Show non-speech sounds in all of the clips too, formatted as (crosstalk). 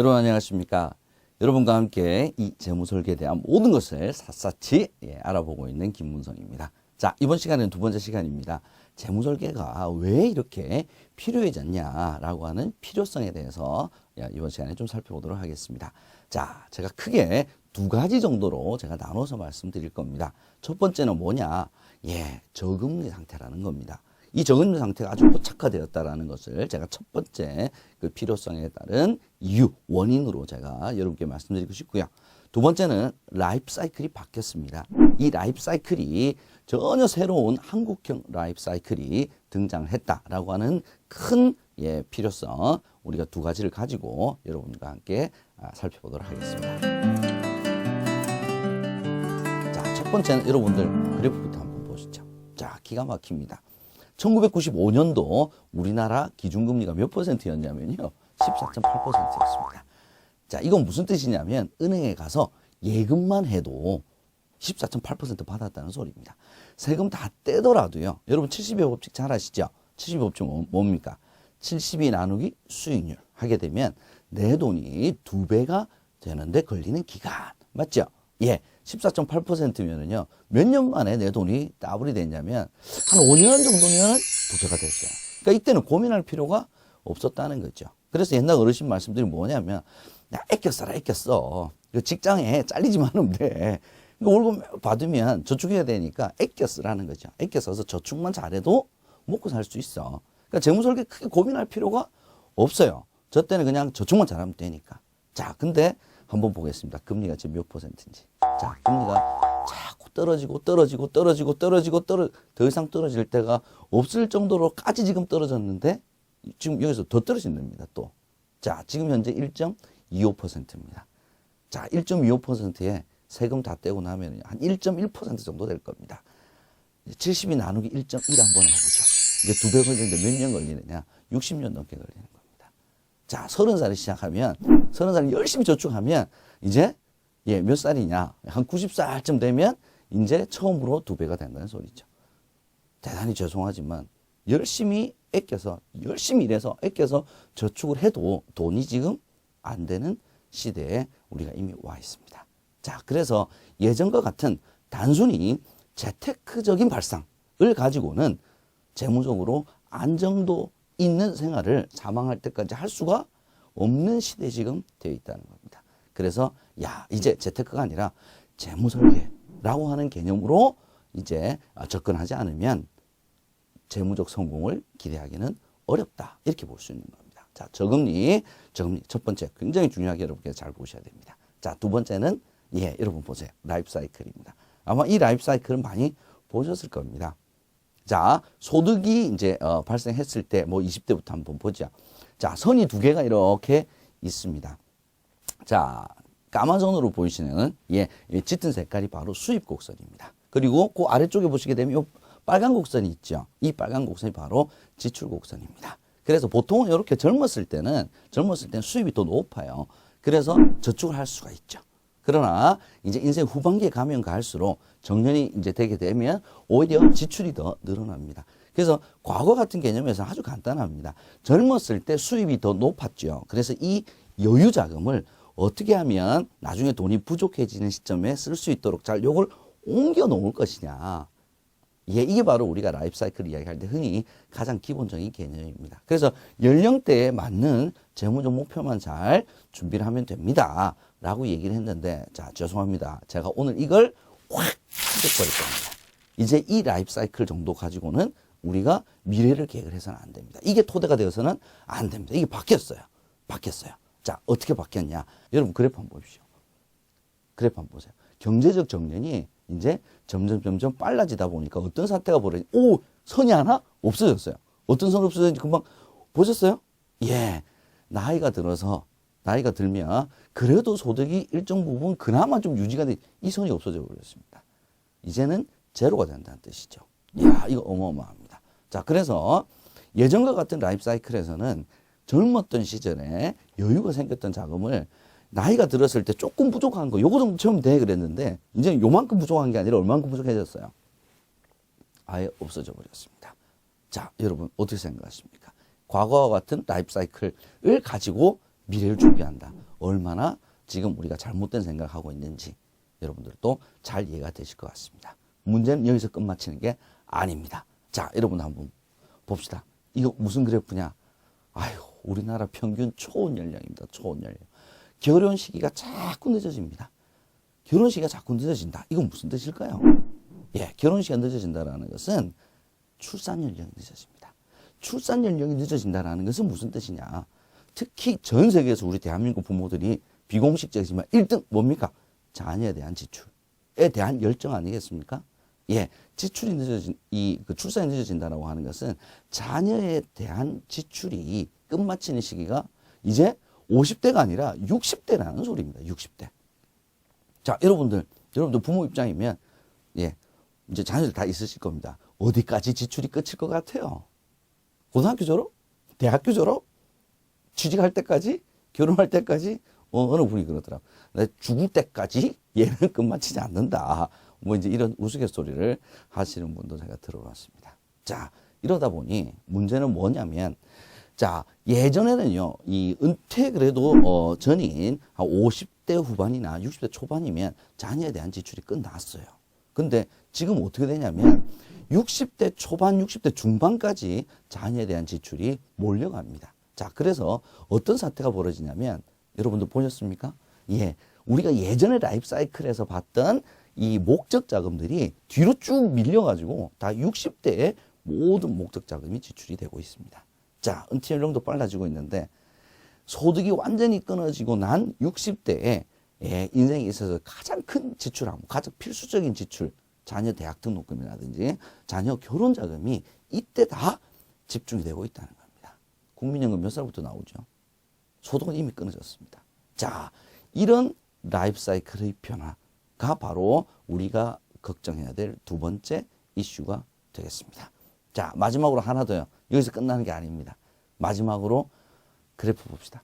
여러분 안녕하십니까? 여러분과 함께 이 재무설계에 대한 모든 것을 샅샅이 예, 알아보고 있는 김문성입니다. 자, 이번 시간은 두 번째 시간입니다. 재무설계가 왜 이렇게 필요해졌냐라고 하는 필요성에 대해서 예, 이번 시간에 좀 살펴보도록 하겠습니다. 자, 제가 크게 두 가지 정도로 제가 나눠서 말씀드릴 겁니다. 첫 번째는 뭐냐? 예, 저금리 상태라는 겁니다. 이 저금리 상태가 아주 고착화되었다라는 것을 제가 첫 번째 그 필요성에 따른 이유, 원인으로 제가 여러분께 말씀드리고 싶고요. 두 번째는 라이프 사이클이 바뀌었습니다. 이 라이프 사이클이 전혀 새로운 한국형 라이프 사이클이 등장했다라고 하는 큰 예, 필요성 우리가 두 가지를 가지고 여러분과 함께 아, 살펴보도록 하겠습니다. 자, 첫 번째는 여러분들 그래프부터 한번 보시죠. 자, 기가 막힙니다. 1995년도 우리나라 기준금리가 몇 퍼센트였냐면요. 14.8%였습니다. 자, 이건 무슨 뜻이냐면 은행에 가서 예금만 해도 14.8% 받았다는 소리입니다. 세금 다 떼더라도요. 여러분 70의 법칙 잘 아시죠? 70의 법칙 뭐- 뭡니까? 70이 나누기 수익률 하게 되면 내 돈이 두 배가 되는데 걸리는 기간. 맞죠? 예. 14.8%면은요. 몇 년 만에 내 돈이 더블이 됐냐면 한 5년 정도면 두 배가 됐어요. 그러니까 이때는 고민할 필요가 없었다는 거죠. 그래서 옛날 어르신 말씀들이 뭐냐면 나 아껴 써라 아껴 써. 그 직장에 잘리지만 하면 돼. 그러니까 월급 받으면 저축해야 되니까 아껴 쓰라는 거죠. 아껴 써서 저축만 잘해도 먹고 살 수 있어. 그러니까 재무 설계 크게 고민할 필요가 없어요. 저 때는 그냥 저축만 잘하면 되니까. 자, 근데 한번 보겠습니다. 금리가 지금 몇 퍼센트인지. 자, 금리가 자꾸 떨어지고 떨어지고 떨어지고 떨어지고 떨어 더 이상 떨어질 때가 없을 정도로까지 지금 떨어졌는데 지금 여기서 더 떨어진답니다. 또. 자, 지금 현재 1.25%입니다. 자, 1.25%에 세금 다 떼고 나면 한 1.1% 정도 될 겁니다. 70이 나누기 1.1 한번 해보죠. 이게 두 배 걸리는데 몇 년 걸리느냐? 60년 넘게 걸리는 겁니다. 자, 서른 살이 시작하면, 서른 살 열심히 저축하면, 이제, 예, 몇 살이냐? 한 90살쯤 되면, 이제 처음으로 두 배가 된다는 소리죠. 대단히 죄송하지만, 열심히 아껴서, 열심히 일해서 아껴서 저축을 해도 돈이 지금 안 되는 시대에 우리가 이미 와 있습니다. 자, 그래서 예전과 같은 단순히 재테크적인 발상을 가지고는 재무적으로 안정도 있는 생활을 사망할 때까지 할 수가 없는 시대에 지금 되어 있다는 겁니다. 그래서 야 이제 재테크가 아니라 재무설계라고 하는 개념으로 이제 접근하지 않으면 재무적 성공을 기대하기는 어렵다 이렇게 볼 수 있는 겁니다. 자 저금리 저금리 첫 번째 굉장히 중요하게 여러분께 잘 보셔야 됩니다. 자 두 번째는 예 여러분 보세요 라이프 사이클입니다. 아마 이 라이프 사이클은 많이 보셨을 겁니다. 자, 소득이 이제 어, 발생했을 때 뭐 20대부터 한번 보죠. 자, 선이 두 개가 이렇게 있습니다. 자, 까만 선으로 보이시는 예, 이 짙은 색깔이 바로 수입 곡선입니다. 그리고 그 아래쪽에 보시게 되면 요 빨간 곡선이 있죠. 이 빨간 곡선이 바로 지출 곡선입니다. 그래서 보통은 이렇게 젊었을 때는 젊었을 때는 수입이 더 높아요. 그래서 저축을 할 수가 있죠. 그러나 이제 인생 후반기에 가면 갈수록 정년이 이제 되게 되면 오히려 지출이 더 늘어납니다. 그래서 과거 같은 개념에서 아주 간단합니다. 젊었을 때 수입이 더 높았죠. 그래서 이 여유 자금을 어떻게 하면 나중에 돈이 부족해지는 시점에 쓸 수 있도록 잘 요걸 옮겨 놓을 것이냐. 예, 이게 바로 우리가 라이프 사이클 이야기할 때 흔히 가장 기본적인 개념입니다. 그래서 연령대에 맞는 재무적 목표만 잘 준비를 하면 됩니다. 라고 얘기를 했는데, 자, 죄송합니다. 제가 오늘 이걸 확 찢어버릴 겁니다. 이제 이 라이프 사이클 정도 가지고는 우리가 미래를 계획을 해서는 안 됩니다. 이게 토대가 되어서는 안 됩니다. 이게 바뀌었어요. 바뀌었어요. 자, 어떻게 바뀌었냐. 여러분, 그래프 한번 보십시오. 그래프 한번 보세요. 경제적 정년이 이제 점점 점점 빨라지다 보니까 어떤 사태가 벌어지 오 선이 하나 없어졌어요. 어떤 선이 없어졌는지 금방 보셨어요? 예, 나이가 들어서 나이가 들면 그래도 소득이 일정 부분 그나마 좀 유지가 돼 이 선이 없어져 버렸습니다. 이제는 제로가 된다는 뜻이죠. 야 이거 어마어마합니다. 자 그래서 예전과 같은 라이프 사이클에서는 젊었던 시절에 여유가 생겼던 자금을 나이가 들었을 때 조금 부족한 거, 요거 정도 채우면 돼 그랬는데, 이제 요만큼 부족한 게 아니라 얼만큼 부족해졌어요? 아예 없어져 버렸습니다. 자, 여러분, 어떻게 생각하십니까? 과거와 같은 라이프 사이클을 가지고 미래를 준비한다. 얼마나 지금 우리가 잘못된 생각하고 있는지 여러분들도 잘 이해가 되실 것 같습니다. 문제는 여기서 끝마치는 게 아닙니다. 자, 여러분 한번 봅시다. 이거 무슨 그래프냐? 아유, 우리나라 평균 초혼 연령입니다. 초혼 연령. 결혼 시기가 자꾸 늦어집니다. 결혼 시기가 자꾸 늦어진다. 이건 무슨 뜻일까요? 예, 결혼 시기가 늦어진다라는 것은 출산 연령이 늦어집니다. 출산 연령이 늦어진다라는 것은 무슨 뜻이냐? 특히 전 세계에서 우리 대한민국 부모들이 비공식적이지만 1등 뭡니까? 자녀에 대한 지출에 대한 열정 아니겠습니까? 예, 지출이 늦어진 이그 출산이 늦어진다라고 하는 것은 자녀에 대한 지출이 끝마치는 시기가 이제 50대가 아니라 60대라는 소리입니다. 60대. 자, 여러분들, 여러분들 부모 입장이면 예, 이제 자녀들 다 있으실 겁니다. 어디까지 지출이 끝일 것 같아요? 고등학교 졸업? 대학교 졸업? 취직할 때까지? 결혼할 때까지? 어, 어느 분이 그러더라고. 내 죽을 때까지 얘는 (laughs) 끝마치지 않는다. 뭐 이제 이런 우스갯소리를 하시는 분도 제가 들어봤습니다. 자, 이러다 보니 문제는 뭐냐면, 자, 예전에는요, 이 은퇴 그래도, 어, 전인 한 50대 후반이나 60대 초반이면 자녀에 대한 지출이 끝났어요. 근데 지금 어떻게 되냐면, 60대 초반, 60대 중반까지 자녀에 대한 지출이 몰려갑니다. 자, 그래서 어떤 사태가 벌어지냐면, 여러분들 보셨습니까? 예. 우리가 예전에 라이프 사이클에서 봤던 이 목적 자금들이 뒤로 쭉 밀려가지고 다 60대에 모든 목적 자금이 지출이 되고 있습니다. 자, 은퇴 연령도 빨라지고 있는데 소득이 완전히 끊어지고 난 60대에 예, 인생에 있어서 가장 큰 지출함, 가장 필수적인 지출, 자녀 대학 등록금이라든지 자녀 결혼 자금이 이때 다 집중이 되고 있다는 겁니다. 국민연금 몇 살부터 나오죠? 소득은 이미 끊어졌습니다. 자, 이런 라이프 사이클의 변화 가 바로 우리가 걱정해야 될 두 번째 이슈가 되겠습니다. 자, 마지막으로 하나 더요. 여기서 끝나는 게 아닙니다. 마지막으로 그래프 봅시다.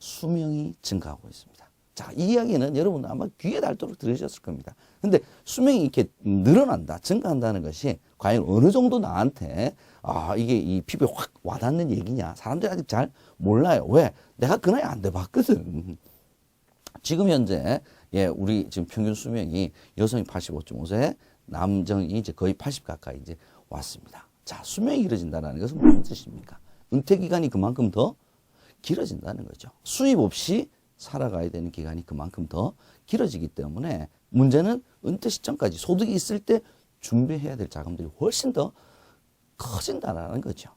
수명이 증가하고 있습니다. 자, 이 이야기는 여러분 아마 귀에 닳도록 들으셨을 겁니다. 근데 수명이 이렇게 늘어난다, 증가한다는 것이 과연 어느 정도 나한테 아, 이게 이 피부에 확 와닿는 얘기냐? 사람들이 아직 잘 몰라요. 왜? 내가 그 나이 안 돼봤거든. 지금 현재, 예, 우리 지금 평균 수명이 여성이 85.5세, 남성이 이제 거의 80 가까이 이제 왔습니다. 자, 수명이 길어진다는 것은 무슨 뜻입니까? 은퇴 기간이 그만큼 더 길어진다는 거죠. 수입 없이 살아가야 되는 기간이 그만큼 더 길어지기 때문에 문제는 은퇴 시점까지 소득이 있을 때 준비해야 될 자금들이 훨씬 더 커진다라는 거죠.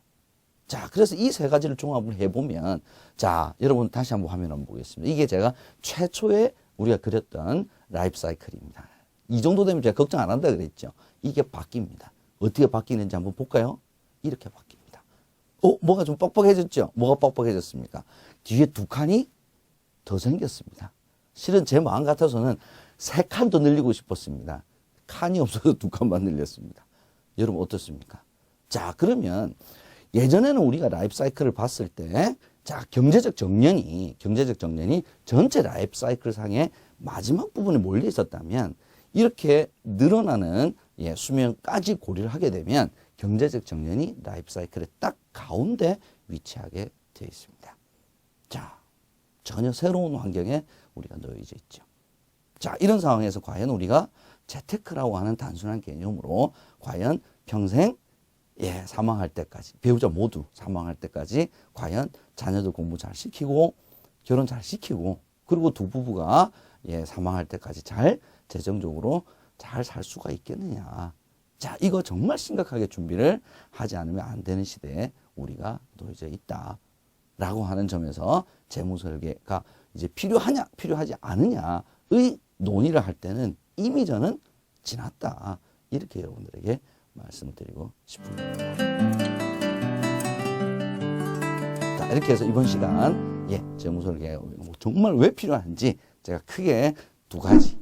자, 그래서 이 세 가지를 종합을 해보면, 자, 여러분 다시 한번 화면 한번 보겠습니다. 이게 제가 최초에 우리가 그렸던 라이프 사이클입니다. 이 정도 되면 제가 걱정 안 한다 그랬죠. 이게 바뀝니다. 어떻게 바뀌는지 한번 볼까요? 이렇게 바뀝니다. 어, 뭐가 좀 뻑뻑해졌죠? 뭐가 뻑뻑해졌습니까? 뒤에 두 칸이 더 생겼습니다. 실은 제 마음 같아서는 세 칸 더 늘리고 싶었습니다. 칸이 없어서 두 칸만 늘렸습니다. 여러분 어떻습니까? 자, 그러면 예전에는 우리가 라이프 사이클을 봤을 때, 자, 경제적 정년이, 경제적 정년이 전체 라이프 사이클 상의 마지막 부분에 몰려 있었다면, 이렇게 늘어나는 예, 수명까지 고려를 하게 되면, 경제적 정년이 라이프 사이클의 딱 가운데 위치하게 되어 있습니다. 자, 전혀 새로운 환경에 우리가 놓여져 있죠. 자, 이런 상황에서 과연 우리가 재테크라고 하는 단순한 개념으로 과연 평생 예, 사망할 때까지, 배우자 모두 사망할 때까지 과연 자녀들 공부 잘 시키고, 결혼 잘 시키고, 그리고 두 부부가 예, 사망할 때까지 잘 재정적으로 잘 살 수가 있겠느냐. 자, 이거 정말 심각하게 준비를 하지 않으면 안 되는 시대에 우리가 놓여져 있다. 라고 하는 점에서 재무 설계가 이제 필요하냐, 필요하지 않느냐의 논의를 할 때는 이미 저는 지났다. 이렇게 여러분들에게 말씀드리고 싶습니다. 자, 이렇게 해서 이번 시간, 예, 재무설계 정말 왜 필요한지 제가 크게 두 가지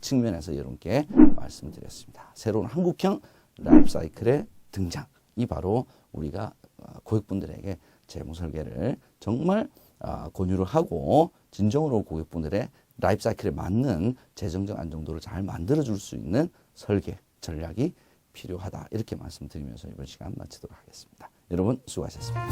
측면에서 여러분께 말씀드렸습니다. 새로운 한국형 라이프 사이클의 등장 이 바로 우리가 고객분들에게 재무설계를 정말 아, 권유를 하고 진정으로 고객분들의 라이프 사이클에 맞는 재정적 안정도를 잘 만들어 줄 수 있는 설계 전략이 필요하다. 이렇게 말씀드리면서 이번 시간 마치도록 하겠습니다. 여러분 수고하셨습니다.